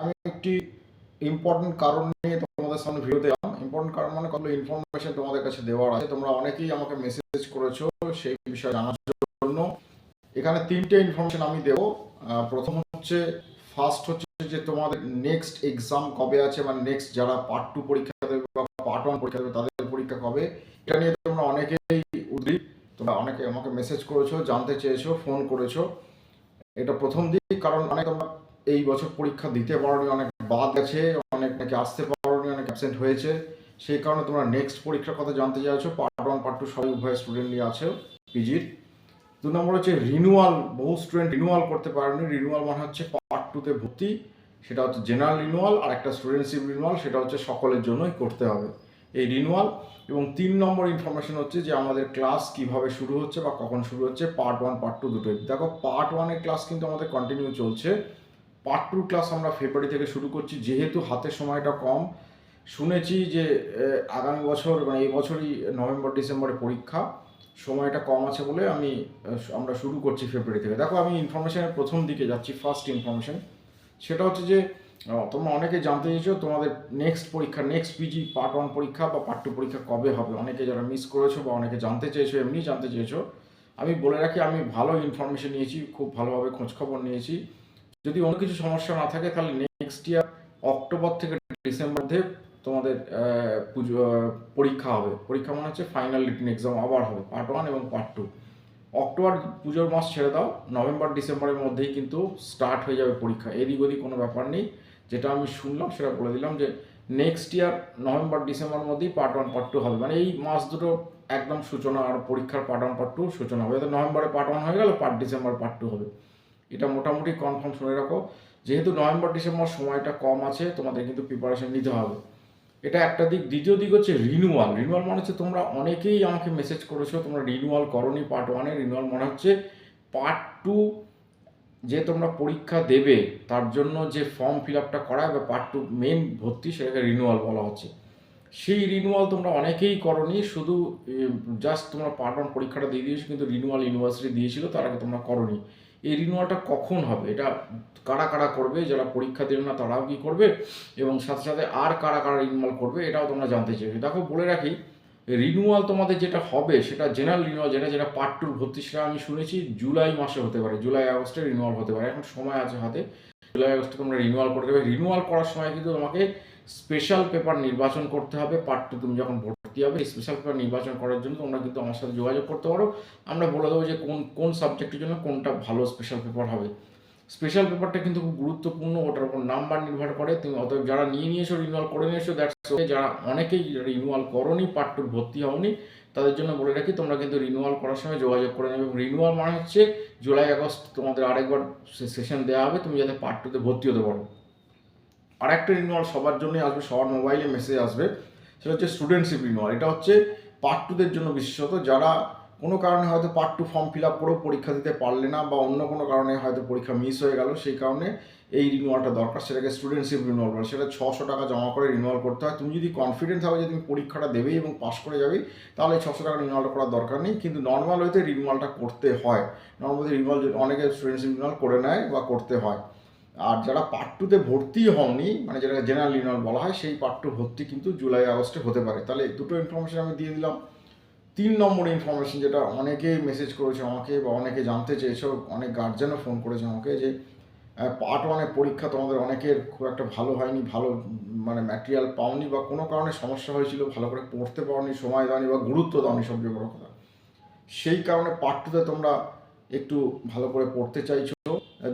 আমি একটি ইম্পর্টেন্ট কারণ নিয়ে তোমাদের সামনে ভিডিও দিলাম ইম্পর্টেন্ট কারণ মানে কতগুলো ইনফরমেশন তোমাদের কাছে দেওয়ার আছে, তোমরা অনেকেই আমাকে মেসেজ করেছ, সেই বিষয়ে জানার জন্য। এখানে তিনটে ইনফরমেশন আমি দেবো। প্রথম হচ্ছে ফার্স্ট হচ্ছে যে তোমাদের নেক্সট এক্সাম কবে আছে মানে নেক্সট যারা পার্ট টু পরীক্ষা দেবে বা পার্ট ওয়ান পরীক্ষা দেবে, তাদের পরীক্ষা কবে? এটা নিয়ে তোমরা অনেকেই উদ্গ্রীব তোমরা অনেকে আমাকে মেসেজ করেছ, জানতে চেয়েছো ফোন করেছ। এটা প্রথম দিক, কারণ অনেক তোমরা এই বছর পরীক্ষা দিতে পারোনি, অনেক বাদ গেছে, অনেক নাকি আসতে পারোনি, অনেক অ্যাবসেন্ট হয়েছে। সেই কারণে তোমরা নেক্সট পরীক্ষার কথা জানতে চাইছো পার্ট ওয়ান পার্ট টু সবাই উভয় স্টুডেন্ট নিয়ে আছে পিজির দু নম্বর হচ্ছে রিনুয়াল বহু স্টুডেন্ট রিনুয়াল করতে পারেনি। রিনুয়াল মানে হচ্ছে পার্ট টুতে ভর্তি, সেটা হচ্ছে জেনারেল রিনুয়াল আর একটা স্টুডেন্টশিপ রিনুয়াল সেটা হচ্ছে সকলের জন্যই করতে হবে এই রিনুয়াল এবং তিন নম্বর ইনফরমেশন হচ্ছে যে আমাদের ক্লাস কীভাবে শুরু হচ্ছে বা কখন শুরু হচ্ছে পার্ট ওয়ান পার্ট টু দুটোই। দেখো পার্ট ওয়ানের ক্লাস কিন্তু আমাদের কন্টিনিউ চলছে। পার্ট টু ক্লাস আমরা ফেব্রুয়ারি থেকে শুরু করছি। যেহেতু হাতে সময়টা কম, শুনেছি যে আগামী বছর মানে এই বছরই নভেম্বর ডিসেম্বরে পরীক্ষা। সময়টা কম আছে বলে আমি আমরা শুরু করছি ফেব্রুয়ারি থেকে। দেখো, আমি ইনফরমেশনের প্রথম দিকে যাচ্ছি ফার্স্ট ইনফরমেশন সেটা হচ্ছে যে তোমরা অনেকে জানতে চেয়েছো, তোমাদের নেক্সট পরীক্ষা নেক্সট পিজি পার্ট ওয়ান পরীক্ষা বা পার্ট টু পরীক্ষা কবে হবে? অনেকে যারা মিস করেছ বা অনেকে জানতে চেয়েছো, এমনি জানতে চেয়েছো। আমি বলে রাখি, আমি ভালো ইনফরমেশন নিয়েছি, খুব ভালোভাবে খোঁজখবর নিয়েছি। যদি অন্য কিছু সমস্যা না থাকে, তাহলে নেক্সট ইয়ার অক্টোবর থেকে ডিসেম্বর মধ্যে তোমাদের পুজো পরীক্ষা হবে। পরীক্ষা মানে হচ্ছে ফাইনাল রিটিন এক্সাম আবার হবে পার্ট ওয়ান এবং পার্ট টু অক্টোবর পুজোর মাস ছেড়ে দাও নভেম্বর ডিসেম্বরের মধ্যেই কিন্তু স্টার্ট হয়ে যাবে পরীক্ষা। এদিক ওদিক কোনো ব্যাপার নেই। যেটা আমি শুনলাম, সেটা বলে দিলাম যে নেক্সট ইয়ার নভেম্বর ডিসেম্বর মধ্যেই পার্ট ওয়ান পার্ট টু হবে। মানে এই মাস দুটো একদম সূচনা আর পরীক্ষার পার্ট ওয়ান পার্ট টু সূচনা হবে। নভেম্বরে পার্ট ওয়ান হয়ে গেল পার্ট ডিসেম্বর পার্ট টু হবে। এটা মোটামুটি কনফার্ম শুনে রাখো। যেহেতু নভেম্বর, ডিসেম্বর সময়টা কম আছে, তোমাদের কিন্তু প্রিপারেশন নিতে হবে। এটা একটা দিক। দ্বিতীয় দিক হচ্ছে রিনুয়াল রিনুয়াল মানে হচ্ছে তোমরা অনেকেই আমাকে মেসেজ করেছ, তোমরা রিনুয়াল করনি পার্ট ওয়ানে রিনুয়াল মানে হচ্ছে পার্ট টু যে তোমরা পরীক্ষা দেবে, তার জন্য যে ফর্ম ফিল আপটা করা বা পার্ট টু মেন ভর্তি সেটাকে রিনুয়াল বলা হচ্ছে। সেই রিনুয়াল তোমরা অনেকেই করনি, শুধু জাস্ট তোমরা পার্ট ওয়ান পরীক্ষাটা দিয়ে দিয়েছ, কিন্তু রিনুয়াল ইউনিভার্সিটি দিয়েছিল, তার আগে তোমরা করনি। এই রিনুয়ালটা কখন হবে? এটা কারা কারা করবে? যারা পরীক্ষা দেবে না, তারাও কী করবে? এবং সাথে সাথে আর কারা কারা রিনুয়াল করবে, এটাও তোমরা জানতে চাইবে দেখো, বলে রাখি রিনুয়াল তোমাদের যেটা হবে, সেটা জেনারেল রিনুয়াল যেটা যেটা পার্ট টুর ভর্তি সেটা আমি শুনেছি, জুলাই মাসে হতে পারে, জুলাই আগস্টে রিনুয়াল হতে পারে। এখন সময় আছে হাতে। জুলাই আগস্টে তোমরা রিনুয়াল করতে হবে রিনুয়াল করার সময় কিন্তু তোমাকে স্পেশাল পেপার নির্বাচন করতে হবে পার্ট টু তুমি যখন হবে স্পেশাল পেপার নির্বাচন করার জন্য তোমরা কিন্তু আমার সাথে যোগাযোগ করতে পারো। আমরা বলে দেবো যে কোন কোন সাবজেক্টের জন্য কোনটা ভালো স্পেশাল পেপার হবে। স্পেশাল পেপারটা কিন্তু খুব গুরুত্বপূর্ণ, ওটার উপর নাম্বার নির্ভর করে। তুমি অতএব যারা নিয়ে নিয়েছো রিনুয়াল করে নিয়েছো দ্যাটস যারা অনেকেই রিনুয়াল করনি পার্ট টুর ভর্তি হওনি, তাদের জন্য বলে রাখি, তোমরা কিন্তু রিনুয়াল করার সময় যোগাযোগ করে নেবে। রিনুয়াল মানে হচ্ছে জুলাই, আগস্ট তোমাদের আরেকবার সেশন দেওয়া হবে, তুমি যাতে পার্ট টুতে ভর্তি হতে পারো। আরেকটা রিনুয়াল সবার জন্যই আসবে, সবার মোবাইলে মেসেজ আসবে। সেটা হচ্ছে স্টুডেন্টশিপ রিনুয়াল এটা হচ্ছে পার্ট টুদের জন্য বিশেষত যারা কোনো কারণে হয়তো part two form fill up করেও পরীক্ষা দিতে পারলে না বা অন্য কোনো কারণে হয়তো পরীক্ষা মিস হয়ে গেল, সেই কারণে এই রিনুয়ালটা দরকার, সেটাকে স্টুডেন্টশিপ রিনুয়াল বলে। সেটা ছশো টাকা জমা করে রিনুয়াল করতে হয়। তুমি যদি কনফিডেন্ট থাকো যে তুমি পরীক্ষাটা দেবেই এবং পাস করে যাবে তাহলে ছশো টাকা রিনুয়ালটা করার দরকার নেই। কিন্তু নর্মাল হইতে রিনুয়ালটা করতে হয়। নর্মালি রিনুয়াল অনেকে স্টুডেন্টশিপ রিনুয়াল করে নেয় বা করতে হয়। আর যারা পার্ট টুতে ভর্তি হওনি মানে যেটা জেনারেল রিনুয়াল বলা হয়, সেই পার্ট টু ভর্তি কিন্তু জুলাই, আগস্টে হতে পারে। তাহলে দুটো ইনফরমেশন আমি দিয়ে দিলাম। তিন নম্বর ইনফরমেশন যেটা অনেকেই মেসেজ করেছে আমাকে বা অনেকে জানতে চেয়েছো, অনেক গার্জেনও ফোন করেছে আমাকে যে পার্ট ওয়ানের পরীক্ষা তোমাদের অনেকের খুব একটা ভালো হয়নি, ভালো মানে ম্যাটেরিয়াল পাওনি বা কোনো কারণে সমস্যা হয়েছিল, ভালো করে পড়তে পাওনি, সময় দাওনি বা গুরুত্ব দাওনি সবচেয়ে বড় কথা। সেই কারণে পার্ট টুতে তোমরা একটু ভালো করে পড়তে চাইছো।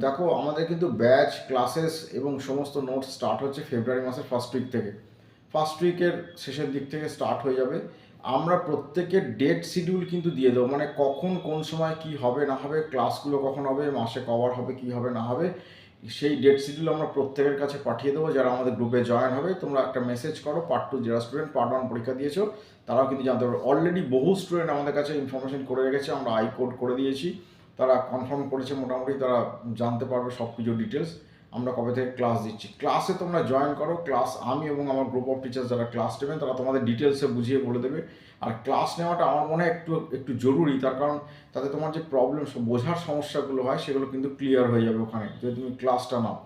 দেখো, আমাদের কিন্তু ব্যাচ, ক্লাসেস এবং সমস্ত নোটস স্টার্ট হচ্ছে ফেব্রুয়ারি মাসের ফার্স্ট উইক থেকে। ফার্স্ট উইকের শেষের দিক থেকে স্টার্ট হয়ে যাবে। আমরা প্রত্যেকের ডেট শিডিউল কিন্তু দিয়ে দেবো। মানে কখন, কোন সময় কি হবে, না হবে ক্লাসগুলো কখন হবে, মাসে কভার হবে, কি হবে, না হবে, সেই ডেট শিডিউল আমরা প্রত্যেকের কাছে পাঠিয়ে দেবো। যারা আমাদের গ্রুপে জয়েন হবে, তোমরা একটা মেসেজ করো পার্ট টু যারা স্টুডেন্ট পার্ট ওয়ান পরীক্ষা দিয়েছ, তারাও কিন্তু জানতে পারবে। অলরেডি বহু স্টুডেন্ট আমাদের কাছে ইনফরমেশন করে রেখেছে। আমরা আই কোড করে দিয়েছি। তারা কনফার্ম করেছে, মোটামুটি তারা জানতে পারবে সব কিছু ডিটেলস আমরা কবে থেকে ক্লাস দিচ্ছি? ক্লাসে তোমরা জয়েন করো ক্লাস আমি এবং আমার গ্রুপ অফ টিচার যারা ক্লাস নেবেন, তারা তোমাদের ডিটেলসে বুঝিয়ে বলে দেবে। আর ক্লাস নেওয়াটা আমার মনে হয় একটু একটু জরুরি, তার কারণ তাতে তোমার যে প্রবলেম বোঝার সমস্যাগুলো হয়, সেগুলো কিন্তু ক্লিয়ার হয়ে যাবে ওখানে। যদি তুমি ক্লাসটা নাও।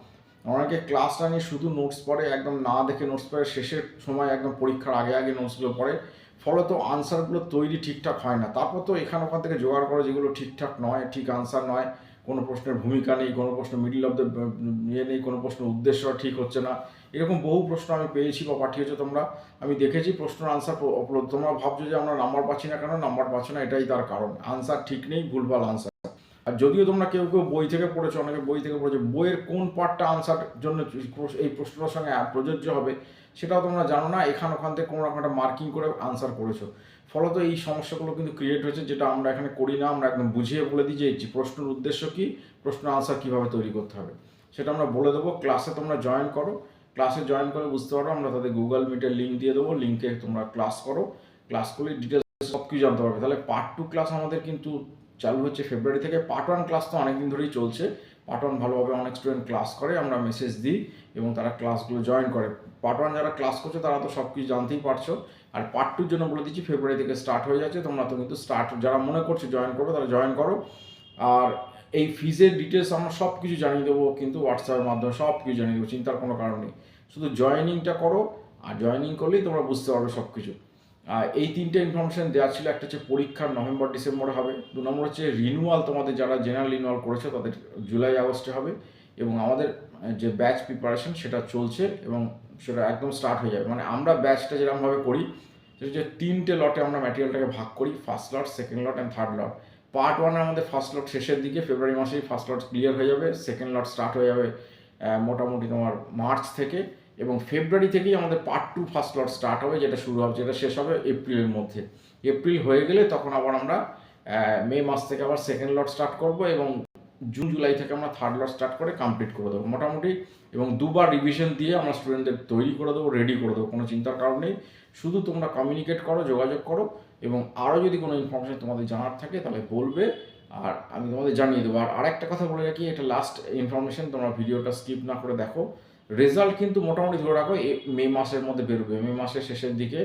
অনেকে ক্লাসটা নিয়ে শুধু নোটস পড়ে, একদম না দেখে নোটস পড়ে, শেষের সময় একদম পরীক্ষার আগে আগে নোটসগুলো পড়ে। ফলে তো আনসারগুলো তৈরি ঠিকঠাক হয় না। তারপর তো এখান ওখান থেকে জোগাড় করে যেগুলো ঠিকঠাক নয়, ঠিক আনসার নয়। কোনো প্রশ্নের ভূমিকা নেই, কোনো প্রশ্ন মিডিল অফ দ্য ইয়ে নেই, কোনো প্রশ্ন উদ্দেশ্য ঠিক হচ্ছে না। এরকম বহু প্রশ্ন আমি পেয়েছি বা পাঠিয়েছো তোমরা। আমি দেখেছি প্রশ্নের আনসার তোমরা ভাবছ যে আমরা নাম্বার পাচ্ছি না কেন? নাম্বার পাচ্ছি না, এটাই তার কারণ। আনসার ঠিক নেই, ভুলভাল আনসার আর যদিও তোমরা কেউ কেউ বই থেকে পড়েছো, অনেকে বই থেকে পড়েছো, বইয়ের কোন পার্টটা আনসার জন্য এই প্রশ্নটার সঙ্গে প্রযোজ্য হবে, সেটাও তোমরা জানো না, এখান ওখান থেকে কোনো রকম একটা মার্কিং করে আনসার করেছ। ফলত এই সমস্যাগুলো কিন্তু ক্রিয়েট হয়েছে, যেটা আমরা এখানে করি না, আমরা একদম বুঝিয়ে বলে দিই যে প্রশ্নের উদ্দেশ্য কী, প্রশ্ন আনসার কীভাবে তৈরি করতে হবে। সেটা আমরা বলে দেবো ক্লাসে তোমরা জয়েন করো ক্লাসে জয়েন করে বুঝতে পারো, আমরা তাদের গুগল মিটের লিঙ্ক দিয়ে দেবো লিঙ্কে তোমরা ক্লাস করো ক্লাস করলে ডিটেলস সব কিছু জানতে পারবে। তাহলে পার্ট টু ক্লাস আমাদের কিন্তু চালু হচ্ছে ফেব্রুয়ারি থেকে। পার্ট ওয়ান ক্লাস তো অনেকদিন ধরেই চলছে। পার্ট ওয়ান ভালোভাবে অনেক স্টুডেন্ট ক্লাস করে, আমরা মেসেজ দিই এবং তারা ক্লাসগুলো জয়েন করে। পার্ট ওয়ান যারা ক্লাস করছে, তারা তো সব কিছু জানতেই পারছ। আর পার্ট টুর জন্য বলে দিচ্ছি ফেব্রুয়ারি থেকে স্টার্ট হয়ে যাচ্ছে। তোমরা তো কিন্তু স্টার্ট যারা মনে করছ জয়েন করো তারা জয়েন করো। আর এই ফিজের ডিটেলস আমরা সব কিছু জানিয়ে দেবো, কিন্তু হোয়াটসঅ্যাপের মাধ্যমে সব কিছু জানিয়ে দেবো, চিন্তার কোনো কারণ নেই। শুধু জয়েনিংটা করো, আর জয়েনিং করলেই তোমরা বুঝতে পারবে সব কিছু এই তিনটে ইনফরমেশন দেওয়া ছিল, একটা হচ্ছে পরীক্ষার নভেম্বর ডিসেম্বরে হবে, দু নম্বর হচ্ছে রিনুয়াল তোমাদের যারা জেনারেল রিনুয়াল করেছে তাদের জুলাই আগস্টে হবে এবং আমাদের যে ব্যাচ প্রিপারেশন সেটা চলছে এবং সেটা একদম স্টার্ট হয়ে যাবে। মানে আমরা ব্যাচটা যেরকমভাবে করি, সেটা হচ্ছে তিনটে লটে আমরা ম্যাটেরিয়ালটাকে ভাগ করি first lot second lot and third lot part ওয়ানে আমাদের ফার্স্ট লট শেষের দিকে ফেব্রুয়ারি মাসেই ফার্স্ট লট ক্লিয়ার হয়ে যাবে সেকেন্ড লট স্টার্ট হয়ে যাবে মোটামুটি তোমার মার্চ থেকে। এবং ফেব্রুয়ারি থেকেই আমাদের part two first lot start হবে, যেটা শুরু হবে, যেটা শেষ হবে এপ্রিলের মধ্যে। এপ্রিল হয়ে গেলে তখন আবার আমরা মে মাস থেকে আবার সেকেন্ড লট স্টার্ট করব এবং জুন, জুলাই থেকে আমরা থার্ড লট স্টার্ট করে কমপ্লিট করে দেবো মোটামুটি। এবং দুবার রিভিশন দিয়ে আমরা স্টুডেন্টদের তৈরি করে দেবো রেডি করে দেবো, কোনো চিন্তার কারণ নেই। শুধু তোমরা কমিউনিকেট করো, যোগাযোগ করো এবং আরও যদি কোনো ইনফরমেশন তোমাদের জানার থাকে তাহলে বলবে আর আমি তোমাদের জানিয়ে দেবো। আর আরেকটা কথা বলে রাখি, এটা লাস্ট ইনফরমেশন তোমরা ভিডিওটা স্কিপ না করে দেখো। রেজাল্ট কিন্তু মোটামুটি ধরে রাখো মে মাসের মধ্যে বেরোবে। মে মাসের শেষের দিকে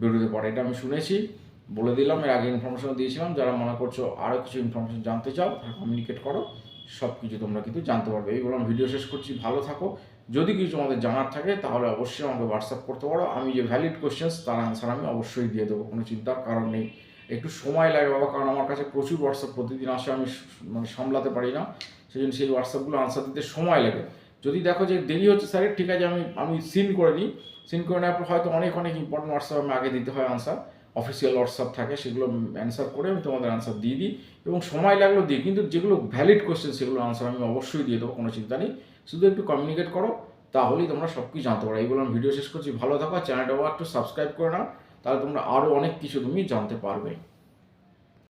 বেরোতে পারে। এটা আমি শুনেছি, বলে দিলাম, এর আগে ইনফরমেশন দিয়েছিলাম। যারা মনে করছ আরও কিছু ইনফরমেশন জানতে চাও, তারা কমিউনিকেট করো সব কিছু তোমরা কিন্তু জানতে পারবে। এই বললাম ভিডিও শেষ করছি। ভালো থাকো। যদি কিছু আমাদের জানার থাকে, তাহলে অবশ্যই আমাকে হোয়াটসঅ্যাপ করতে পারো। আমি যে ভ্যালিড কোয়েশ্চেন্স তার আনসার আমি অবশ্যই দিয়ে দেবো। কোনো চিন্তার কারণ নেই। একটু সময় লাগে বাবা, কারণ আমার কাছে প্রচুর হোয়াটসঅ্যাপ প্রতিদিন আসে। আমি মানে সামলাতে পারি না। সেই জন্য সেই হোয়াটসঅ্যাপগুলো আনসার দিতে সময় লাগে। যদি দেখো যে দেরি হচ্ছে স্যারের ঠিক আছে, আমি আমি সিন করে নিই সিন করে নেওয়ার পর হয়তো অনেক অনেক ইম্পর্টেন্ট হোয়াটসঅ্যাপ আমি আগে দিতে হয় আনসার অফিসিয়াল হোয়াটসঅ্যাপ থাকে, সেগুলো অ্যান্সার করে আমি তোমাদের আনসার দিয়ে দিই। এবং সময় লাগল দিই, কিন্তু যেগুলো ভ্যালিড কোয়েশ্চেন সেগুলো আনসার আমি অবশ্যই দিয়ে দেবো, কোনো চিন্তা নেই। শুধু একটু কমিউনিকেট করো, তাহলেই তোমরা সব কিছু জানতে পারো। এইগুলো আমি ভিডিও শেষ করছি। ভালো থাকো চ্যানেলটাও একটু সাবস্ক্রাইব করে নাও, তাহলে তোমরা আরও অনেক কিছু তুমি জানতে পারবে।